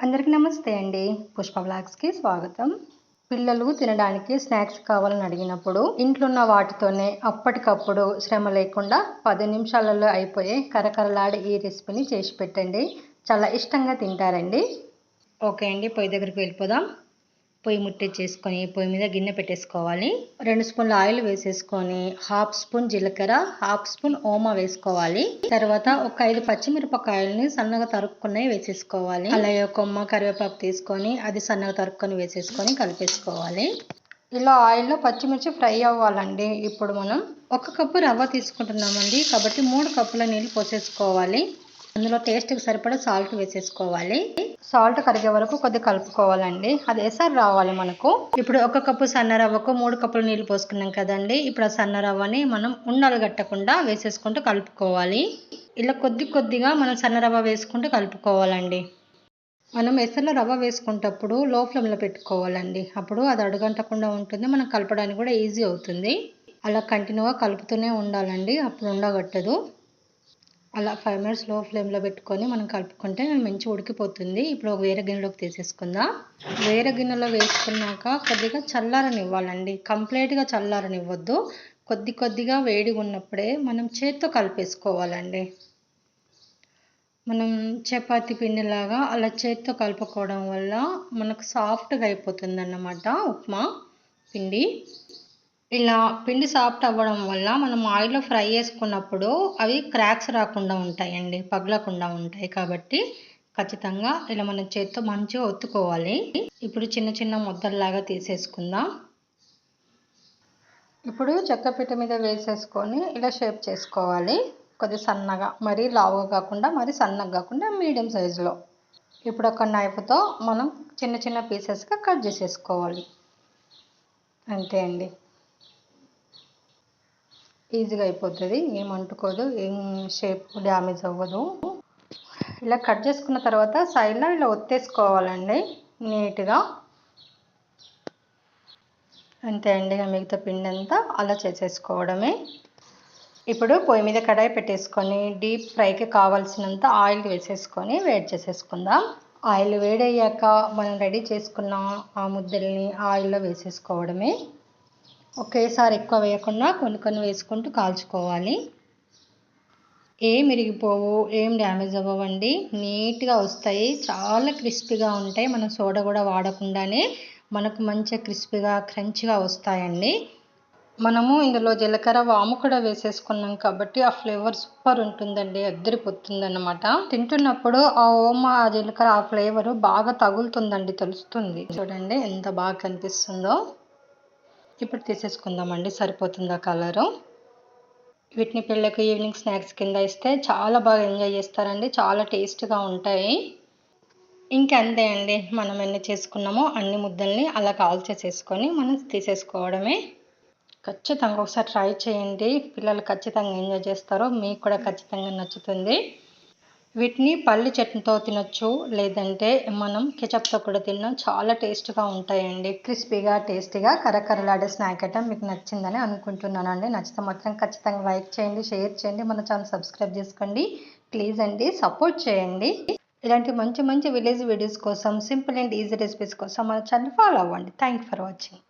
అందరికీ నమస్తే అండి. పుష్ప బ్లాగ్స్కి స్వాగతం. పిల్లలు తినడానికి స్నాక్స్ కావాలని అడిగినప్పుడు ఇంట్లో ఉన్న వాటితోనే అప్పటికప్పుడు శ్రమ లేకుండా పది నిమిషాలలో అయిపోయే కరకరలాడే ఈ రెసిపీని చేసి పెట్టండి. చాలా ఇష్టంగా తింటారండి. ఓకే అండి పొయ్యి దగ్గరికి వెళ్ళిపోదాం. పొయ్యి ముట్టించేసుకొని పొయ్యి మీద గిన్నె పెట్టేసుకోవాలి. రెండు స్పూన్ల ఆయిల్ వేసేసుకొని హాఫ్ స్పూన్ జీలకర్ర హాఫ్ స్పూన్ ఓమా వేసుకోవాలి. తర్వాత ఒక ఐదు పచ్చిమిరపకాయలని సన్నగా తరుక్కున్నవి వేసేసుకోవాలి. అలాగే కొమ్మ కరివేపాకు తీసుకొని అది సన్నగా తరుక్కొని వేసేసుకొని కలిపేసుకోవాలి. ఇలా ఆయిల్లో పచ్చిమిర్చి ఫ్రై అవ్వాలండి. ఇప్పుడు మనం ఒక కప్పు రవ్వ తీసుకుంటున్నామండి. కాబట్టి మూడు కప్పుల నీళ్ళు పోసేసుకోవాలి. అందులో టేస్ట్కి సరిపడా సాల్ట్ వేసేసుకోవాలి. సాల్ట్ కరిగే వరకు కొద్దిగా కలుపుకోవాలండి. అది ఎసరు రావాలి మనకు. ఇప్పుడు ఒక కప్పు సన్న రవ్వకు మూడు కప్పులు నీళ్ళు పోసుకున్నాం కదండి. ఇప్పుడు ఆ సన్న రవ్వని మనం ఉండలు కట్టకుండా వేసేసుకుంటూ కలుపుకోవాలి. ఇలా కొద్ది కొద్దిగా మనం సన్న రవ్వ వేసుకుంటూ కలుపుకోవాలండి. మనం ఎసర్లో రవ్వ వేసుకునేటప్పుడు లో ఫ్లేమ్లో పెట్టుకోవాలండి. అప్పుడు అది అడుగంటకుండా ఉంటుంది. మనం కలపడానికి కూడా ఈజీ అవుతుంది. అలా కంటిన్యూగా కలుపుతూనే ఉండాలండి. అప్పుడు ఉండగట్టదు. అలా ఫైవ్ మినిట్స్లో ఫ్లేమ్లో పెట్టుకొని మనం కలుపుకుంటే మంచి ఉడికిపోతుంది. ఇప్పుడు వేరే గిన్నెలోకి తీసేసుకుందాం. వేరే గిన్నెలో వేసుకున్నాక కొద్దిగా చల్లారనివ్వాలండి. కంప్లీట్గా చల్లారనివ్వద్దు. కొద్ది కొద్దిగా వేడిగా ఉన్నప్పుడే మనం చేత్తో కలిపేసుకోవాలండి. మనం చపాతి పిండిలాగా అలా చేత్తో కలుపుకోవడం వల్ల మనకు సాఫ్ట్గా అయిపోతుంది అన్నమాట ఉప్మా పిండి. ఇలా పిండి సాఫ్ట్ అవ్వడం వల్ల మనం ఆయిల్లో ఫ్రై చేసుకున్నప్పుడు అవి క్రాక్స్ రాకుండా ఉంటాయండి పగలకుండా ఉంటాయి కాబట్టి ఖచ్చితంగా ఇలా మన చేత్తో మంచిగా ఒత్తుకోవాలి. ఇప్పుడు చిన్న చిన్న ముద్దల్లాగా తీసేసుకుందాం. ఇప్పుడు చెక్క పిట్ట మీద వేసేసుకొని ఇలా షేప్ చేసుకోవాలి. కొద్ది సన్నగా మరీ లావుగా కాకుండా మరీ సన్నగా కాకుండా మీడియం సైజులో. ఇప్పుడు ఒక నైఫ్తో మనం చిన్న చిన్న పీసెస్గా కట్ చేసేసుకోవాలి. అంతే అండి. ఈజీగా అయిపోతుంది. ఏం అంటుకోదు. ఏం షేప్ డ్యామేజ్ అవ్వదు. ఇలా కట్ చేసుకున్న తర్వాత సైడ్లో ఇలా ఒత్తేసుకోవాలండి. నీట్గా అంతే అండి. మిగతా పిండి అంతా అలా చేసేసుకోవడమే. ఇప్పుడు పొయ్యి మీద కడాయి పెట్టేసుకొని డీప్ ఫ్రైకి కావాల్సినంత ఆయిల్ వేసేసుకొని వేడి చేసేసుకుందాం. ఆయిల్ వేడయ్యాక మనం రెడీ చేసుకున్న ఆ ముద్దల్ని ఆయిల్లో వేసేసుకోవడమే. ఒకేసారి ఎక్కువ వేయకుండా కొన్ని కొన్ని వేసుకుంటూ కాల్చుకోవాలి. ఏం ఇరిగిపోవు ఏం డ్యామేజ్ అవ్వవండి. నీట్గా వస్తాయి. చాలా క్రిస్పీగా ఉంటాయి. మనం సోడా కూడా వాడకుండానే మనకు మంచిగా క్రిస్పీగా క్రంచిగా వస్తాయండి. మనము ఇందులో జీలకర్ర వాము కూడా వేసేసుకున్నాం కాబట్టి ఆ ఫ్లేవర్ సూపర్ ఉంటుందండి. అద్దరిపోతుందన్నమాట తింటున్నప్పుడు ఆ ఓమ ఆ జీలకర్ర ఆ ఫ్లేవర్ బాగా తగులుతుందండి తెలుస్తుంది. చూడండి ఎంత బాగా కనిపిస్తుందో. ఇప్పుడు తీసేసుకుందామండి. సరిపోతుందా కలరు? వీటిని పిల్లలకు ఈవినింగ్ స్నాక్స్ కింద ఇస్తే చాలా బాగా ఎంజాయ్ చేస్తారండి. చాలా టేస్ట్గా ఉంటాయి. ఇంకంతే అండి. మనం ఎన్ని చేసుకున్నామో అన్ని ముద్దల్ని అలా కాల్ చేసేసుకొని మనం తీసేసుకోవడమే. ఖచ్చితంగా ఒకసారి ట్రై చేయండి. పిల్లలు ఖచ్చితంగా ఎంజాయ్ చేస్తారు మీకు కూడా ఖచ్చితంగా నచ్చుతుంది. వీటిని పల్లి చట్నీతో తినొచ్చు లేదంటే మనం కెచప్తో కూడా తిన్నాం చాలా టేస్ట్గా ఉంటాయండి. క్రిస్పీగా టేస్టీగా కరకరలాడే స్నాక్ ఐటమ్ మీకు నచ్చిందని అనుకుంటున్నానండి. నచ్చితే మాత్రం ఖచ్చితంగా లైక్ చేయండి షేర్ చేయండి మన ఛానల్ సబ్స్క్రైబ్ చేసుకోండి. ప్లీజ్ అండి సపోర్ట్ చేయండి. ఇలాంటి మంచి మంచి విలేజ్ వీడియోస్ కోసం సింపుల్ అండ్ ఈజీ రెసిపీస్ కోసం మన ఛానల్ ఫాలో అవ్వండి. Thank for watching.